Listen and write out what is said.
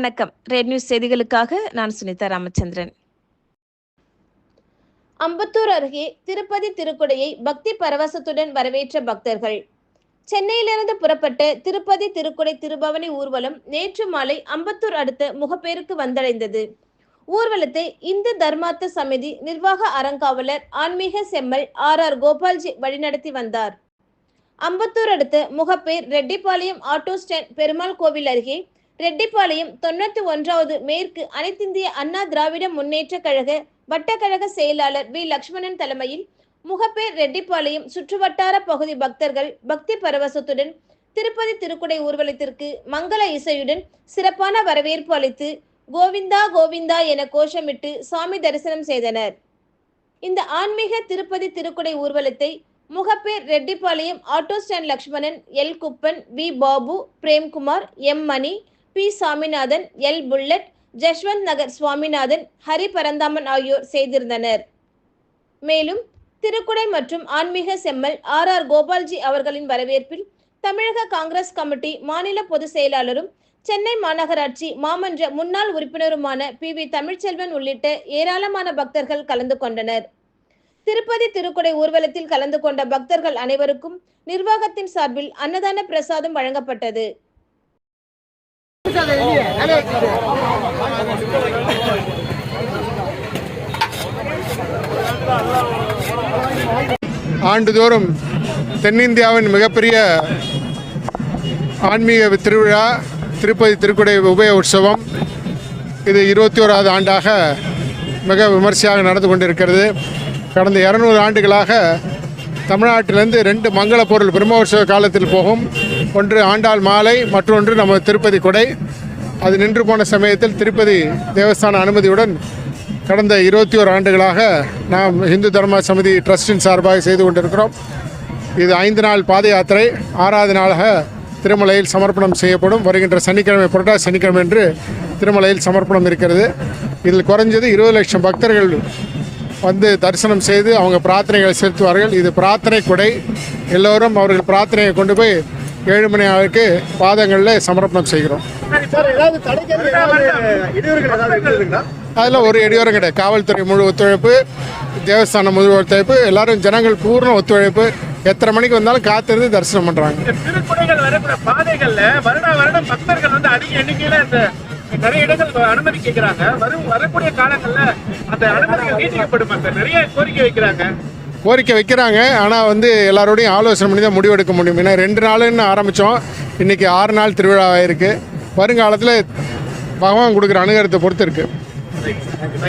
வணக்கம். Red news செய்திகளுக்காக நான் சுனிதா ராமச்சந்திரன். அம்பத்தூர் அருகே திருப்பதி திருக்குடையை பக்தி பரவசத்துடன் வரவேற்ற பக்தர்கள். சென்னையிலிருந்து புறப்பட்ட திருப்பதி திருக்குடை திருபவனி ஊர்வலம் நேற்று மாலை அம்பத்தூர் அடுத்த முகப்பேருக்கு வந்தடைந்தது. ஊர்வலத்தை இந்து தர்மார்த்த சமிதி நிர்வாக அறங்காவலர் ஆன்மீக செம்மல் ஆர் ஆர் கோபால்ஜி வழிநடத்தி வந்தார். அம்பத்தூர் அடுத்த முகப்பேர் ரெட்டிப்பாளையம் ஆட்டோ ஸ்டாண்ட் பெருமாள் கோவில் அருகே ரெட்டிப்பாளையம் தொண்ணூத்தி ஒன்றாவது மேற்கு அனைத்திந்திய அண்ணா திராவிட முன்னேற்ற கழக வட்டக்கழக செயலாளர் வி. லக்ஷ்மணன் தலைமையில் முகப்பேர் ரெட்டிப்பாளையம் சுற்றுவட்டார பகுதி பக்தர்கள் பக்தி பரவசத்துடன் திருப்பதி திருக்குடை ஊர்வலத்திற்கு மங்கள இசையுடன் சிறப்பான வரவேற்பு அளித்து கோவிந்தா கோவிந்தா என கோஷமிட்டு சாமி தரிசனம் செய்தனர். இந்த ஆன்மீக திருப்பதி திருக்குடை ஊர்வலத்தை Mugappair Reddipalayam auto stand Lakshmanan L. Kuppan V. Babu Premkumar M. Mani P. Saminathan L. Bullet Jashwanth Nagar Swaminathan Hari Paranthaman ஆகியோர் செய்திருந்தனர். மேலும் திருக்குடை மற்றும் ஆன்மீக செம்மல் ஆர். ஆர். கோபால்ஜி அவர்களின் வரவேற்பில் தமிழக காங்கிரஸ் கமிட்டி மாநில பொதுச் செயலாளரும் சென்னை மாநகராட்சி மாமன்ற முன்னாள் உறுப்பினருமான பி. வி. தமிழ்ச்செல்வன் உள்ளிட்ட ஏராளமான பக்தர்கள் கலந்து கொண்டனர். திருப்பதி திருக்குடை ஊர்வலத்தில் கலந்து கொண்ட பக்தர்கள் அனைவருக்கும் நிர்வாகத்தின் சார்பில் அன்னதான பிரசாதம் வழங்கப்பட்டது. ஆண்டுதோறும் தென்னிந்தியாவின் மிகப்பெரிய ஆன்மீக திருவிழா திருப்பதி திருக்குடை உபய உற்சவம். இது இருபத்தி ஓராவது ஆண்டாக மிக விமர்சையாக நடந்து கொண்டிருக்கிறது. கடந்த இரநூறு ஆண்டுகளாக தமிழ்நாட்டிலிருந்து ரெண்டு மங்கள பொருள் பிரம்மோற்சவ காலத்தில் போகும். ஒன்று ஆண்டாள் மாலை மற்றொன்று நம்ம திருப்பதி கொடை. அது நின்று போன சமயத்தில் திருப்பதி தேவஸ்தான அனுமதியுடன் கடந்த இருபத்தி ஓரு ஆண்டுகளாக நாம் இந்து தர்ம சமிதி ட்ரஸ்டின் சார்பாக செய்து கொண்டிருக்கிறோம். இது ஐந்து நாள் பாத யாத்திரை. ஆறாவது நாளாக திருமலையில் சமர்ப்பணம் செய்யப்படும். வருகின்ற சனிக்கிழமை புரட்டாசி சனிக்கிழமை என்று திருமலையில் சமர்ப்பணம் இருக்கிறது. இதில் குறைஞ்சது இருபது லட்சம் பக்தர்கள் வந்து தரிசனம் செய்து அவங்க பிரார்த்தனைகளை செலுத்துவார்கள். இது பிரார்த்தனை கொடை. எல்லோரும் அவர்கள் பிரார்த்தனையை கொண்டு போய் ஏழு மணி அளவுக்கு பாதங்களில் சமர்ப்பணம் செய்கிறோம். அதில் ஒரு இடையூறும் கிடையாது. காவல்துறை முழு ஒத்துழைப்பு தேவஸ்தானம் முழு ஒத்துழைப்பு எல்லாரும் ஜனங்கள் பூர்ண ஒத்துழைப்பு எத்தனை மணிக்கு வந்தாலும் காத்திருந்து தரிசனம் பண்ணுறாங்க இந்த திருக்குடைகள் வரக்கூடிய பாதைகள்ல வருடா வருடம் பக்தர்கள் வந்து அதிக எண்ணிக்கையில இந்த நிறைய இடங்கள் அனுமதி கேட்கிறாங்க வரும் வரக்கூடிய காலங்கள்ல அந்த அனுமதிகள் நீட்டிக்கப்படுமா சார் நிறைய கோரிக்கை வைக்கிறாங்க. கோரிக்கை வைக்கிறாங்க. ஆனால் வந்து எல்லாரோடையும் ஆலோசனை பண்ணி தான் முடிவெடுக்க முடியும். ஏன்னா ரெண்டு நாளுன்னு ஆரம்பித்தோம் இன்றைக்கி ஆறு நாள் திருவிழாவாக இருக்குது வருங்காலத்தில் பகவான் கொடுக்குற அனுகிரகத்தை பொறுத்து இருக்குது